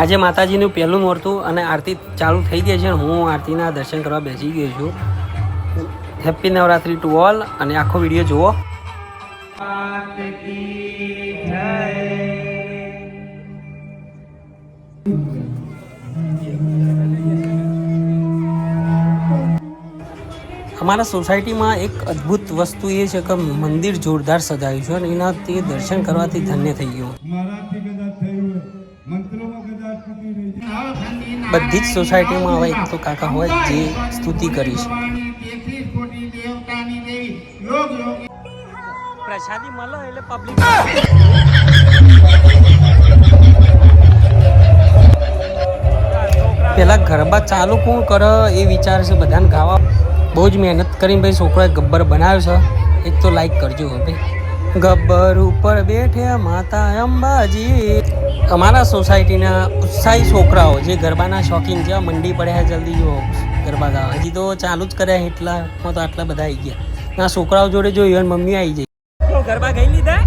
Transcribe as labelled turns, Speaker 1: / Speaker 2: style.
Speaker 1: આજે માતાજીનું પહેલું નોરતું અને આરતી ચાલુ થઈ ગઈ છે. હું આરતીના દર્શન કરવા બેસી ગયો છું. હેપી નવરાત્રી ટુ ઓલ અને આખો વીડિયો જુઓ. અમારા સોસાયટીમાં એક અદ્ભુત વસ્તુ એ છે કે મંદિર જોરદાર સજાયું છે અને એનાથી દર્શન કરવાથી ધન્ય થઈ ગયું. બધી જ સોસાયટીમાં હવે એક તો કાકા હોય જે સ્તુતિ કરી છે પ્રસાદી મળે એટલે પબ્લિક પેલા ગરબા ચાલુ કોણ કરે એ વિચાર છે, બધાને ગાવા. બહુ જ મહેનત કરીને ભાઈ છોકરાએ ગબ્બર બનાવ્યો છે. એક તો લાઈક કરજો ભાઈ. ગબ્બર ઉપર બેઠે માતા અંબાજી. અમારા સોસાયટીના ઉત્સાહી છોકરાઓ જે ગરબાના શોખીન છે મંડી પડ્યા જલ્દી જો ગરબા ગાવા. હજી તો ચાલુ જ કર્યા એટલામાં તો આટલા બધા આવી ગયા. ના છોકરાઓ જોડે જોયું અને મમ્મી આવી જાય ગરબા ગઈ લીધા?